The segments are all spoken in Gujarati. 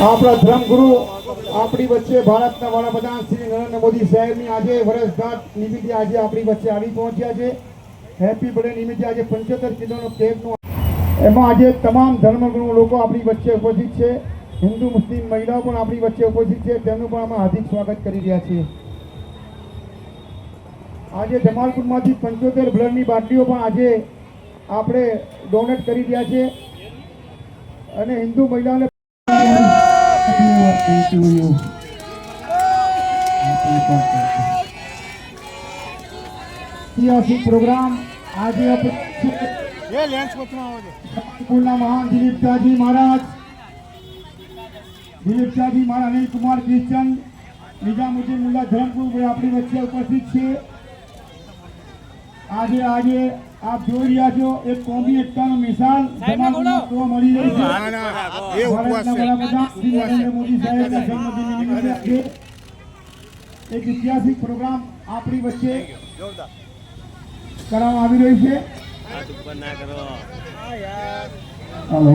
આપણા ધર્મગુરુ, આપણી વચ્ચે ભારતના વડાપ્રધાન શ્રી નરેન્દ્ર મોદી સાહેબની આજે વર્ષગાંઠ નિમિત્તે આજે આપણી વચ્ચે આવી પહોંચ્યા છે. હેપી બર્થડે નિમિત્તે આજે પંચોતેર કિલોનો કેકનું એમાં આજે તમામ ધર્મગુરુ લોકો આપણી વચ્ચે ઉપસ્થિત છે. હિન્દુ, મુસ્લિમ મહિલાઓ પણ આપણી વચ્ચે ઉપસ્થિત છે. તેમનું પણ અમે હાર્દિક સ્વાગત કરી રહ્યા છીએ. આજે જમાલપુરમાંથી પંચોતેર બ્લડની બાટલીઓ પણ આજે આપણે ડોનેટ કરી રહ્યા છે અને હિન્દુ મહિલાઓને ઐતિહાસિક પ્રોગ્રામ આજે આપણે મહાન દિલીપ શાહજી મહારાજ. દિલીપ શાહજી મહારાજ અનિલ કુમાર ક્રિશ્ચન નિઝામુદ્દીન મુલ્લા ધરમપુર આપણી વચ્ચે ઉપસ્થિત છે આજે આજે આપ જોઈ રહ્યા છો એક કોમી એકતાનો મિસાલ જોવા મળી રહી છે. ભારતના વડાપ્રધાન શ્રી નરેન્દ્ર મોદી સાહેબના જન્મદિન નિમિત્તે એક ઐતિહાસિક પ્રોગ્રામ આપણી વચ્ચે કરવામાં આવી રહી છે. Hello.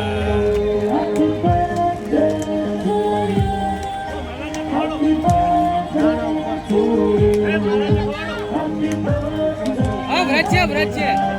હા વ્રત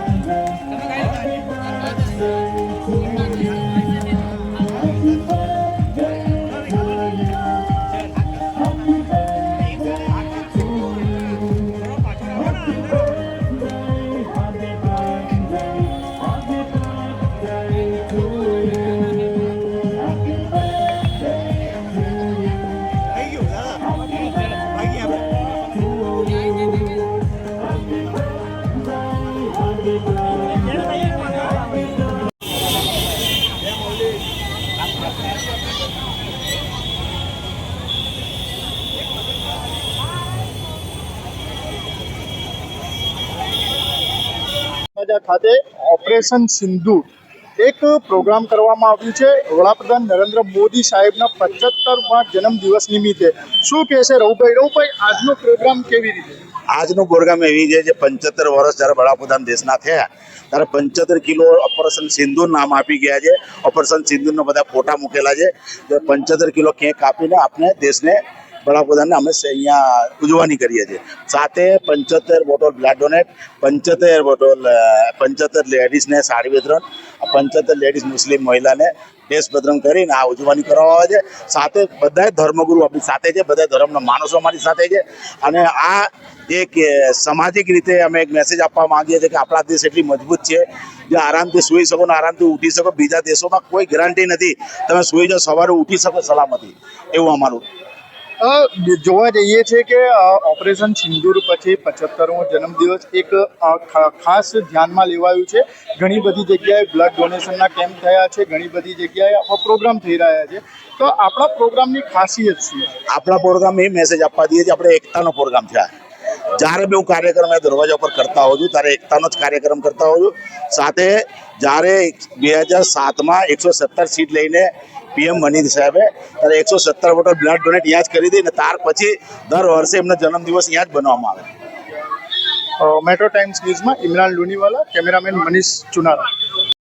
રાજા ખાતે ઓપરેશન સિંધુ એક પ્રોગ્રામ કરવામાં આવ્યું છે. વડાપ્રધાન નરેન્દ્ર મોદી સાહેબના પચહત્તરમાં જન્મદિવસ નિમિત્તે. શું કહેશે રઘુભાઈ? રઘુભાઈ, આજનો પ્રોગ્રામ કેવી રીતે? આજનો પ્રોગ્રામ એવી છે જે પંચોતેર વર્ષ જ્યારે વડાપ્રધાન દેશના થયા, ત્યારે પંચોતેર કિલો ઓપરેશન સિંધુ નામ આપી ગયા છે. ઓપરેશન સિંદૂરના બધા ફોટા મૂકેલા છે. પંચોતેર કિલો કેક આપીને આપણે દેશને વડાપ્રધાનને અમે અહીંયા ઉજવણી કરીએ છીએ. સાથે પંચોતેર બોટલ બ્લડ ડોનેટ, પંચોતેર બોટલ પંચોતેર લેડીઝને સાડી વિતરણ પંચોતેર લેડીઝ મુસ્લિમ મહિલાને દેશ વિતરણ કરીને આ ઉજવણી કરવામાં આવે છે. સાથે બધા ધર્મગુરુ આપણી સાથે છે બધા ધર્મના માણસો અમારી સાથે છે. અને આ એક સામાજિક રીતે અમે એક મેસેજ આપવા માંગીએ છીએ કે આપણા દેશ એટલી મજબૂત છે. જે આરામથી સૂઈ શકો ને આરામથી ઉઠી શકો, બીજા દેશોમાં કોઈ ગેરંટી નથી. તમે સૂઈ જાઓ, સવારે ઉઠી શકો સલામતી. એવું અમારું જોવા જઈએ છે કે ઓપરેશન સિંદૂર પછી પચહત્તરમો જન્મદિવસ એક ખાસ ધ્યાનમાં લેવાયું છે. ઘણી બધી જગ્યાએ બ્લડ ડોનેશનના કેમ્પ થયા છે, ઘણી બધી જગ્યાએ પ્રોગ્રામ થઈ રહ્યા છે. તો આપણા પ્રોગ્રામની ખાસિયત શું આપણા પ્રોગ્રામ એ મેસેજ આપવા દઈએ છીએ આપણે એકતાનો પ્રોગ્રામ આ. જ્યારે બી હું કાર્યક્રમ એ દરવાજા પર કરતા હોઉં છું, ત્યારે એકતાનો જ કાર્યક્રમ કરતા હોઉં છું. સાથે જ્યારે બે હજાર સાતમાં એકસો સત્તર સીટ લઈને પીએમ બની સાહેબે ત્યારે એકસો સત્તર વોટર બ્લડ ડોનેટ અહીંયા જ કરી દઈ ને ત્યાર પછી દર વર્ષે એમનો જન્મદિવસ અહીંયા જ બનાવવામાં આવે. મેટ્રો ટાઈમ્સ ન્યૂઝમાં ઇમરાન લુનીવાલા, કેમેરામેન મનીષ ચુનારા